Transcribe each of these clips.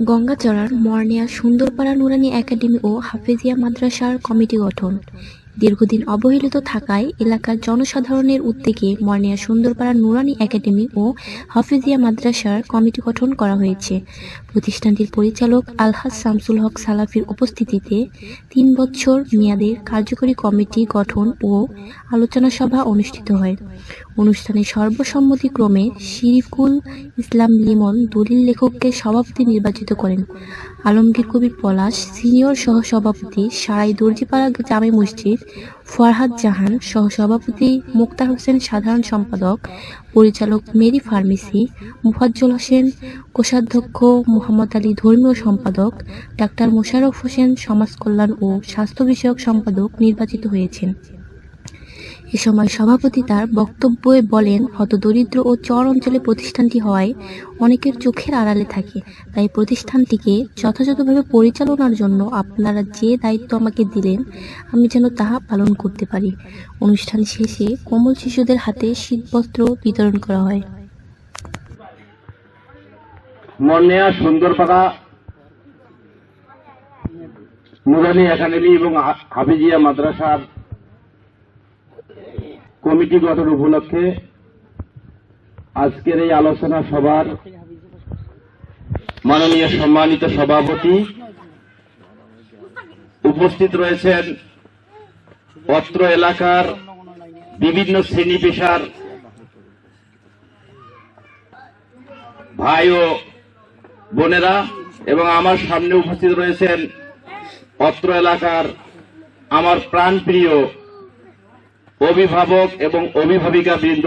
গঙ্গাচড়ার মর্নিয়া সুন্দরপাড়া নুরানি academy ও হাফেজিয়া মাদ্রাসার committee গঠন। দীর্ঘদিন অবহেলিত থাকায় এলাকার জনসাধারণের উদ্যোগে মর্নিয়া সুন্দরপাড়া নুরানি একাডেমি ও হাফেজিয়া মাদ্রাসার কমিটি গঠন করা হয়েছে। প্রতিষ্ঠানটির পরিচালক আলহাজ শামসুল হক সালাফির উপস্থিতিতে তিন বছর মেয়াদের কার্যকরী কমিটি গঠন ও আলোচনা সভা অনুষ্ঠিত হয়। অনুষ্ঠানে সর্বসম্মতিক্রমে শিরিফুল ইসলাম লিমন দলিল লেখককে সভাপতি নির্বাচিত করেন। আলমগীর কবির পলাশ, সিনিয়র সহসভাপতি সারাই দর্জিপাড়া জামে মসজিদ, ফরহাদ জাহান, সহসভাপতি মুক্তার হোসেন, সাধারণ সম্পাদক, পরিচালক মেরি ফার্মেসি, মুফাজ্জল হোসেন, কোষাধ্যক্ষ মোহাম্মদ আলী, ধর্মীয় সম্পাদক ডাক্তার মোশাররফ হোসেন, সমাজ কল্যাণ ও স্বাস্থ্য বিষয়ক সম্পাদক নির্বাচিত হয়েছেন। এ সময় সভাপতি তার বক্তব্যে বলেন, হতদরিদ্র ও চর অঞ্চলে প্রতিষ্ঠানটি হওয়ায় অনেকের চোখের আড়ালে থাকে। তাই প্রতিষ্ঠানটিকে যথাযথভাবে পরিচালনার জন্য আপনারা যে দায়িত্ব আমাকে দিলেন, আমি যেন তাহা পালন করতে পারি। অনুষ্ঠান শেষে কোমল শিশুদের হাতে শীতবস্ত্র বিতরণ করা হয়। নুরানি একাডেমি এবং হাফিজিয়া মাদ্রাসার কমিটি গঠন উপলক্ষে আজকের এই আলোচনা সভার মাননীয় সম্মানিত সভাপতি উপস্থিত রয়েছেন অত্র এলাকার বিভিন্ন শ্রেণি পেশার ভাই ও বোনেরা এবং আমার সামনে উপস্থিত রয়েছেন অত্র এলাকার আমার প্রাণপ্রিয় অভিভাবক এবং অভিভাবিকা বৃন্দ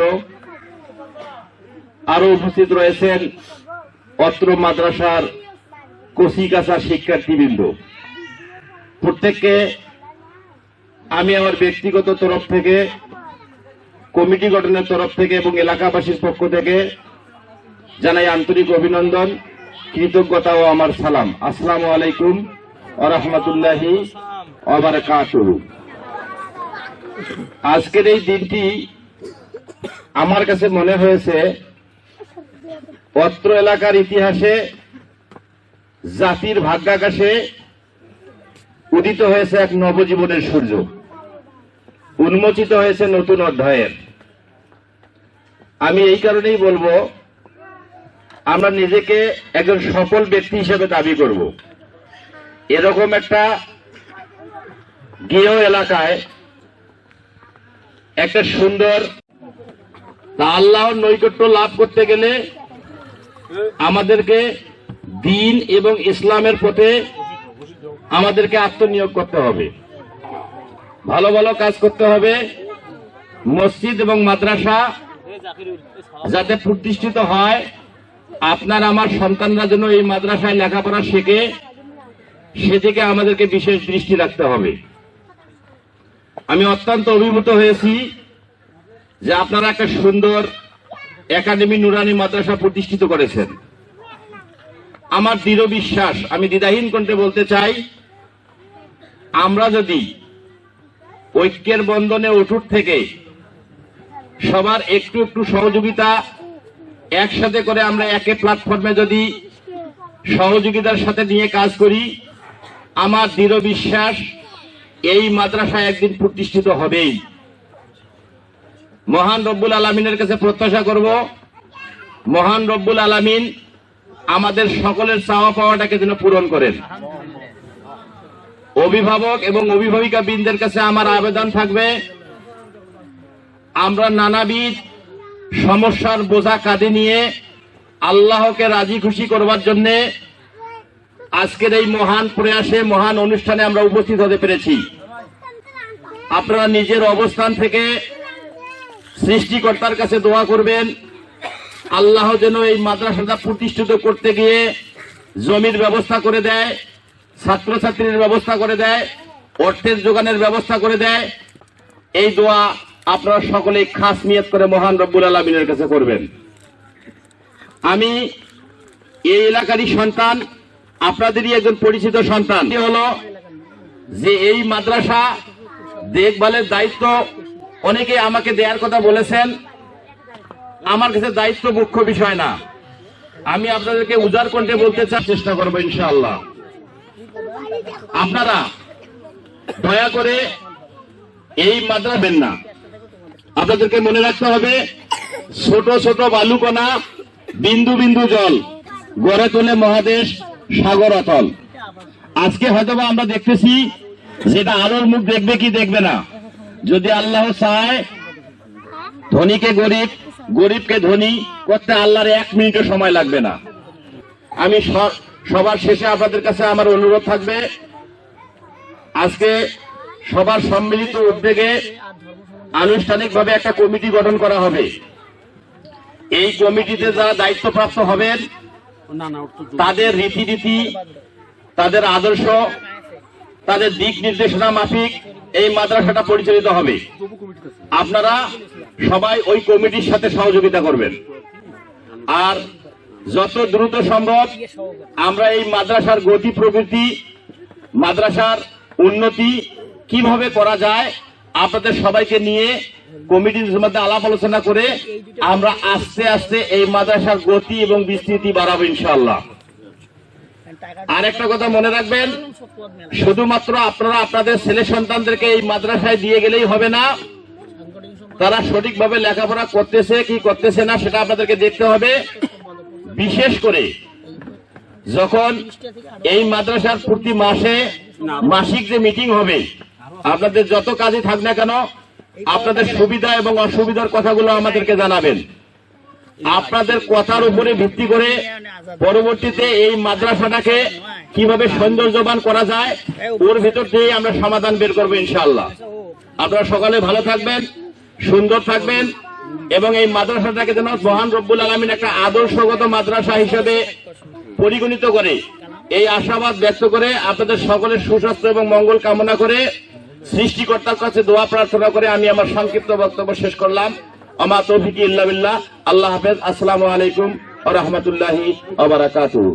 আরও উপস্থিত রয়েছেন অত্র মাদ্রাসার কচিকাচা শিক্ষার্থীবৃন্দ। প্রত্যেককে আমি আমার ব্যক্তিগত তরফ থেকে, কমিটি গঠনের তরফ থেকে এবং এলাকাবাসীর পক্ষ থেকে জানাই আন্তরিক অভিনন্দন, কৃতজ্ঞতা ও আমার সালাম। আসসালামু আলাইকুম আরহামতুল্লাহি অবরাকাতুহু আজকের এই দিনটি আমার কাছে মনে হয়েছে অত্র এলাকার ইতিহাসে, জাতির ভাগ্যাকাশে উদিত হয়েছে এক নবজীবনের সূর্য। উন্মোচিত হয়েছে নতুন অধ্যায়ের। আমি এই কারণেই বলব, আমরা নিজেকে একজন সফল ব্যক্তি হিসেবে দাবি করব। এরকম একটা গেয় এলাকায় একটা সুন্দর, তা আল্লাহর নৈকট্য লাভ করতে গেলে আমাদেরকে দিন এবং ইসলামের পথে আমাদেরকে আত্মনিয়োগ করতে হবে। ভালো ভালো কাজ করতে হবে। মসজিদ এবং মাদ্রাসা যাতে প্রতিষ্ঠিত হয়। আপনার, আমার সন্তানরা যেন এই মাদ্রাসায় লেখাপড়া শেখে, সেদিকে আমাদেরকে বিশেষ দৃষ্টি রাখতে হবে। আমি অত্যন্ত অভিভূত হয়েছি যে আপনারা একটা সুন্দর একাডেমি নুরানি মাদ্রাসা প্রতিষ্ঠিত করেছেন। আমার দৃঢ় বিশ্বাস, আমি দ্বিধাহীন কণ্ঠে বলতে চাই, আমরা যদি ঐক্যের বন্ধনে অটুট থেকে সবার একটু একটু সহযোগিতা একসাথে করে আমরা একে প্ল্যাটফর্মে যদি সহযোগিতার সাথে নিয়ে কাজ করি, আমার দৃঢ় বিশ্বাস এই মাদ্রাসা একদিন প্রতিষ্ঠিত হবেই। মহান রব্বুল আলমিনের কাছে প্রত্যাশা করব, মহান রব্বুল আলমিন আমাদের সকলের চাওয়া পাওয়াটাকে যেন পূরণ করেন। অভিভাবক এবং অভিভাবিকা বৃন্দের কাছে আমার আবেদন থাকবে, আমরা নানাবিধ সমস্যার বোঝা কাঁধে নিয়ে আল্লাহকে রাজি খুশি করবার জন্য আজকের এই মহান প্রয়াসে, মহান অনুষ্ঠানে আমরা উপস্থিত হতে পেরেছি। আপনারা নিজের অবস্থান থেকে সৃষ্টিকর্তার কাছে দোয়া করবেন। আল্লাহ যেন এই মাদ্রাসাটা প্রতিষ্ঠিত করতে গিয়ে জমির ব্যবস্থা করে দেয়, ছাত্রছাত্রীর ব্যবস্থা করে দেয়, অর্থের যোগানের ব্যবস্থা করে দেয়। এই দোয়া আপনারা সকলেই খাস নিয়ত করে মহান রব্বুল আলমিনের কাছে করবেন। আমি এই এলাকারই সন্তান আপনাদেরই একজন পরিচিত সন্তান। হলো যে এই মাদ্রাসা দেখভালের দায়িত্ব অনেকে আমাকে দেওয়ার কথা বলেছেন। আমার কাছে দায়িত্ব মুখ্য বিষয় না। আমি আপনাদেরকে উজার কণ্ঠে বলতে চাই, চেষ্টা করব ইনশাআল্লাহ। আপনারা দয়া করে এই মাদ্রা মাদ্রাবেন না। আপনাদেরকে মনে রাখতে হবে, ছোট ছোট বালুকণা, বিন্দু বিন্দু জল, গড়ে তোলে মহাদেশ সাগর অতল আজকে হয়তোবা আমরা দেখতেছি যেটা আলোর মুখ দেখবে কি দেখবে না। যদি আল্লাহ চায়, ধনীকে গরিব, গরিবকে ধনী করতে আল্লাহর এক মিনিটও সময় লাগবে না। আমি সবার শেষে আপনাদের কাছে আমার অনুরোধ থাকবে, আজকে সবার সম্মিলিত উদ্যোগে আনুষ্ঠানিকভাবে একটা কমিটি গঠন করা হবে। এই কমিটিতে যারা দায়িত্বপ্রাপ্ত হবেন তাদের রীতিনীতি, তাদের আদর্শ, তাদের দিক নির্দেশনা মাফিক, এই মাদ্রাসাটা পরিচালিত হবে। আপনারা সবাই ওই কমিটির সাথে সহযোগিতা করবেন। আর যত দ্রুত সম্ভব আমরা এই মাদ্রাসার গতি প্রকৃতি মাদ্রাসার উন্নতি কীভাবে করা যায় আপনাদের সবাইকে নিয়ে কমিটির মধ্যে আলাপ আলোচনা করে আমরা আস্তে আস্তে এই মাদ্রাসার গতি এবং বিস্তৃতি বাড়াবো ইনশাল্লাহ আর একটা কথা মনে রাখবেন, শুধুমাত্র আপনারা আপনাদের ছেলে সন্তানদেরকে এই মাদ্রাসায় দিয়ে গেলেই হবে না। তারা সঠিকভাবে লেখাপড়া করতেছে, কি করতেছে না সেটা আপনাদেরকে দেখতে হবে। বিশেষ করে যখন এই মাদ্রাসার প্রতি মাসে মাসিক যে মিটিং হবে আপনাদের যত কাজই থাক না কেন, আপনাদের সুবিধা এবং অসুবিধার কথাগুলো আমাদেরকে জানাবেন। আপনাদের কথার উপরে ভিত্তি করে পরবর্তীতে এই মাদ্রাসাটাকে কীভাবে সৌন্দর্যবান করা যায়, ওর ভিতর দিয়ে আমরা সমাধান বের করব ইনশাআল্লাহ। আপনারা সকালে ভালো থাকবেন, সুন্দর থাকবেন, এবং এই মাদ্রাসাটাকে যেন মহান রব্বুল আলমিন একটা আদর্শগত মাদ্রাসা হিসেবে পরিগণিত করে। এই আশাবাদ ব্যক্ত করে আপনাদের সকলের সুস্বাস্থ্য এবং মঙ্গল কামনা করে সৃষ্টিকর্তার কাছে দোয়া প্রার্থনা করে আমি আমার সংক্ষিপ্ত বক্তব্য শেষ করলাম। আমার তৌফিক ইল্লা বিল্লাহ। আল্লাহ হাফেজ। আসসালামু আলাইকুম রাহমাতুল্লাহি ওয়া বারাকাতুহু।